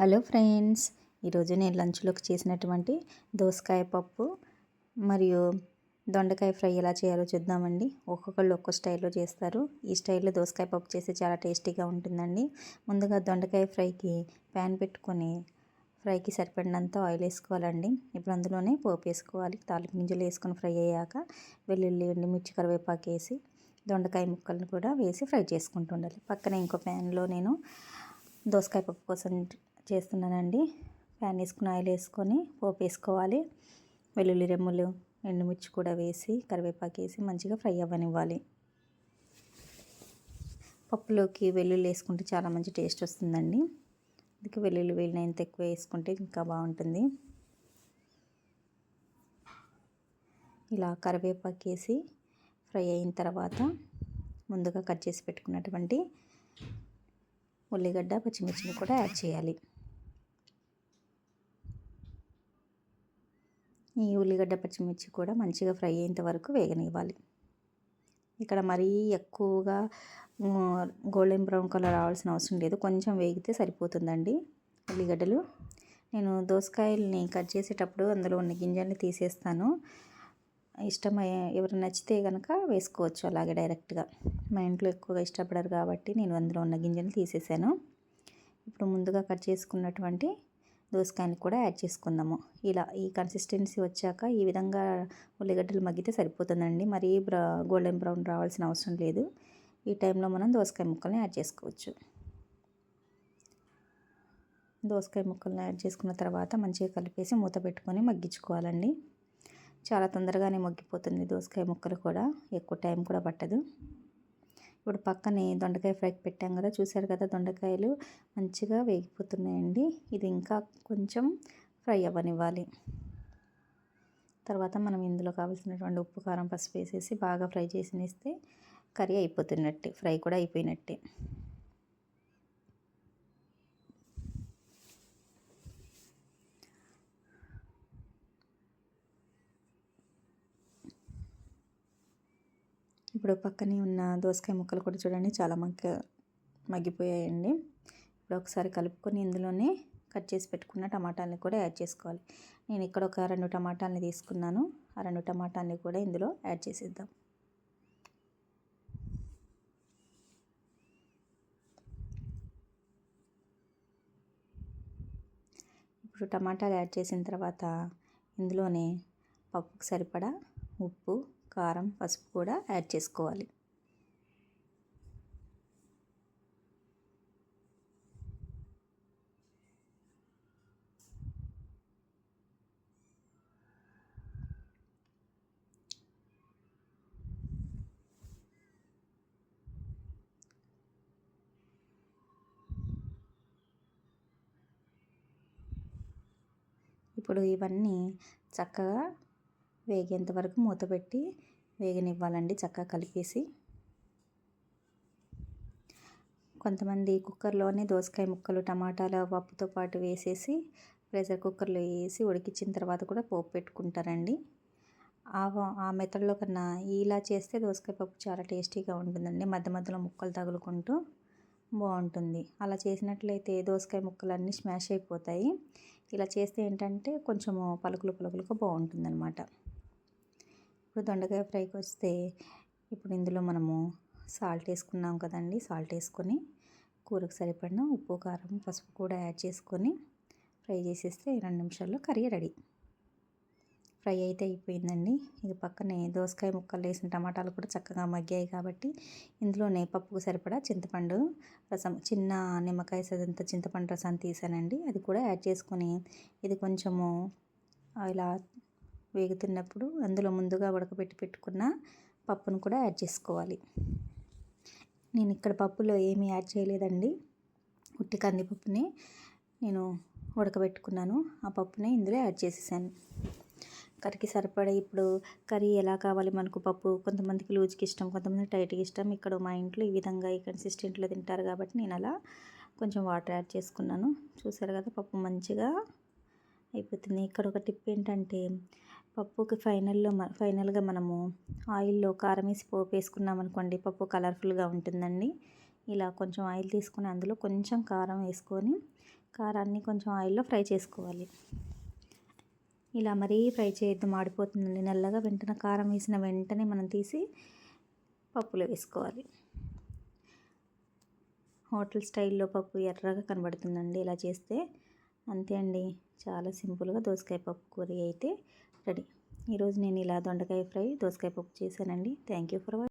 Hello friends ఈరోజు నేను లంచ్లోకి చేసినటువంటి దోసకాయ పప్పు మరియు దొండకాయ ఫ్రై ఎలా చేయాలో చూద్దామండి. ఒక్కొక్కళ్ళు ఒక్కో స్టైల్లో చేస్తారు. ఈ స్టైల్లో దోసకాయ పప్పు చేస్తే చాలా టేస్టీగా ఉంటుందండి. ముందుగా దొండకాయ ఫ్రైకి ప్యాన్ పెట్టుకొని ఫ్రైకి సరిపడినంత ఆయిల్ వేసుకోవాలండి. ఇప్పుడు అందులోనే పోపు వేసుకోవాలి. తాలింపు గింజలు వేసుకొని ఫ్రై అయ్యాక వెల్లుల్లి ఎండుమిర్చి కరివేపాకు వేసి దొండకాయ ముక్కలను కూడా వేసి ఫ్రై చేసుకుంటూ ఉండాలి. పక్కన ఇంకో ప్యాన్లో నేను దోసకాయ పప్పు కోసం చేస్తున్నానండి. ప్యాన్ వేసుకుని ఆయిల్ వేసుకొని పోపు వేసుకోవాలి. వెల్లుల్లి రెమ్ములు ఎండుమిర్చి కూడా వేసి కరివేపాకు వేసి మంచిగా ఫ్రై అవ్వనివ్వాలి. పప్పులోకి వెల్లుల్లి వేసుకుంటే చాలా మంచి టేస్ట్ వస్తుందండి. అందుకే వెల్లుల్లి వేలినంత ఎక్కువ వేసుకుంటే ఇంకా బాగుంటుంది. ఇలా కరివేపాకు వేసి ఫ్రై అయిన తర్వాత ముందుగా కట్ చేసి పెట్టుకున్నటువంటి ఉల్లిగడ్డ పచ్చిమిర్చిని కూడా యాడ్ చేయాలి. ఈ ఉల్లిగడ్డ పచ్చిమిర్చి కూడా మంచిగా ఫ్రై అయ్యేంత వరకు వేగనివ్వాలి. ఇక్కడ మరీ ఎక్కువగా గోల్డెన్ బ్రౌన్ కలర్ రావాల్సిన అవసరం లేదు. కొంచెం వేగితే సరిపోతుందండి ఉల్లిగడ్డలు. నేను దోసకాయల్ని కట్ చేసేటప్పుడు అందులో ఉన్న గింజల్ని తీసేస్తాను. ఇష్టమై ఎవరు నచ్చితే కనుక వేసుకోవచ్చు అలాగే డైరెక్ట్గా. మా ఇంట్లో ఎక్కువగా ఇష్టపడరు కాబట్టి నేను అందులో ఉన్న గింజలు తీసేసాను. ఇప్పుడు ముందుగా కట్ చేసుకున్నటువంటి దోసకాయని కూడా యాడ్ చేసుకుందాము. ఇలా ఈ కన్సిస్టెన్సీ వచ్చాక ఈ విధంగా ఉల్లిగడ్డలు మగ్గితే సరిపోతుందండి. మరీ బ్రా గోల్డెన్ బ్రౌన్ రావాల్సిన అవసరం లేదు. ఈ టైంలో మనం దోసకాయ ముక్కల్ని యాడ్ చేసుకోవచ్చు. దోసకాయ ముక్కల్ని యాడ్ చేసుకున్న తర్వాత మంచిగా కలిపేసి మూత పెట్టుకొని మగ్గించుకోవాలండి. చాలా తొందరగానే మగ్గిపోతుంది దోసకాయ ముక్కలు కూడా. ఎక్కువ టైం కూడా పట్టదు. ఇప్పుడు పక్కనే దొండకాయ ఫ్రై పెట్టాం కదా చూసారు కదా దొండకాయలు మంచిగా వేగిపోతున్నాయండి. ఇది ఇంకా కొంచెం ఫ్రై అవ్వనివ్వాలి. తర్వాత మనం ఇందులో కావాల్సినటువంటి ఉప్పు కారం పసుపు వేసేసి బాగా ఫ్రై చేసినేస్తే కర్రీ అయిపోతున్నట్టే ఫ్రై కూడా అయిపోయినట్టే. ఇప్పుడు పక్కనే ఉన్న దోసకాయ ముక్కలు కూడా చూడండి చాలా మగ్గ మగ్గిపోయాయండి. ఇప్పుడు ఒకసారి కలుపుకొని ఇందులోనే కట్ చేసి పెట్టుకున్న టమాటాలని కూడా యాడ్ చేసుకోవాలి. నేను ఇక్కడ ఒక రెండు టమాటాలని తీసుకున్నాను. ఆ రెండు టమాటాలని కూడా ఇందులో యాడ్ చేసేద్దాం. ఇప్పుడు టమాటాలు యాడ్ చేసిన తర్వాత ఇందులోనే పప్పుకు సరిపడా ఉప్పు కారం పసుపు కూడా యాడ్ చేసుకోవాలి. ఇప్పుడు ఇవన్నీ చక్కగా వేగేంత వరకు మూత పెట్టి వేగనివ్వాలండి చక్కగా కలిపేసి. కొంతమంది కుక్కర్లోనే దోసకాయ ముక్కలు టమాటాల పప్పుతో పాటు వేసేసి ప్రెషర్ కుక్కర్లో వేసి ఉడికించిన తర్వాత కూడా పోపు పెట్టుకుంటారండి. ఆ ఆ మెథడ్లో కన్నా ఇలా చేస్తే దోసకాయ పప్పు చాలా టేస్టీగా ఉంటుందండి. మధ్య మధ్యలో ముక్కలు తగులుకుంటూ బాగుంటుంది. అలా చేసినట్లయితే దోసకాయ ముక్కలు అన్నీ స్మాష్ అయిపోతాయి. ఇలా చేస్తే ఏంటంటే కొంచెము పలుకులు పలుకులుగా బాగుంటుంది అన్నమాట ఇప్పుడు దొండకాయ ఫ్రైకి వస్తే ఇప్పుడు ఇందులో మనము సాల్ట్ వేసుకున్నాం కదండి. సాల్ట్ వేసుకొని కూరకు సరిపడిన ఉప్పు కారం పసుపు కూడా యాడ్ చేసుకొని ఫ్రై చేసేస్తే రెండు నిమిషాల్లో కర్రీ రెడీ. ఫ్రై అయితే అయిపోయిందండి. ఇది పక్కనే దోసకాయ ముక్కలు వేసిన టమాటాలు కూడా చక్కగా మగ్గాయి కాబట్టి ఇందులోనే పప్పుకు సరిపడా చింతపండు రసం చిన్న నిమ్మకాయ సదంత చింతపండు రసం తీసానండి. అది కూడా యాడ్ చేసుకొని ఇది కొంచెము ఇలా వేగుతున్నప్పుడు అందులో ముందుగా ఉడకబెట్టి పెట్టుకున్న పప్పును కూడా యాడ్ చేసుకోవాలి. నేను ఇక్కడ పప్పులో ఏమీ యాడ్ చేయలేదండి. ఉట్టి కందిపప్పుని నేను ఉడకబెట్టుకున్నాను. ఆ పప్పుని ఇందులో యాడ్ చేసేసాను. కర్రీకి సరిపడే ఇప్పుడు కర్రీ ఎలా కావాలి మనకు పప్పు? కొంతమందికి లూజ్కి ఇష్టం కొంతమంది టైట్కి ఇష్టం. ఇక్కడ మా ఇంట్లో ఈ విధంగా ఈ కన్సిస్టెంట్లో తింటారు కాబట్టి నేను అలా కొంచెం వాటర్ యాడ్ చేసుకున్నాను. చూసారు కదా పప్పు మంచిగా అయిపోతుంది. ఇక్కడ ఒక టిప్ ఏంటంటే పప్పుకి ఫైనల్లో ఫైనల్గా మనము ఆయిల్లో కారం వేసి పోపు వేసుకున్నాం అనుకోండి పప్పు కలర్ఫుల్గా ఉంటుందండి. ఇలా కొంచెం ఆయిల్ తీసుకొని అందులో కొంచెం కారం వేసుకొని కారాన్ని కొంచెం ఆయిల్లో ఫ్రై చేసుకోవాలి. ఇలా మరీ ఫ్రై చేయొద్దు మాడిపోతుందండి. నల్లగా వెంటనే కారం వేసిన వెంటనే మనం తీసి పప్పులో వేసుకోవాలి. హోటల్ స్టైల్లో పప్పు ఎర్రగా కనబడుతుందండి. ఇలా చేస్తే అంతే అండి. చాలా సింపుల్గా దోసకాయ పప్పు కూర అయితే రెడీ. ఈరోజు నేను ఇలా దొండకాయ ఫ్రై దోసకాయ పప్పు చేశానండి. Thank you for watching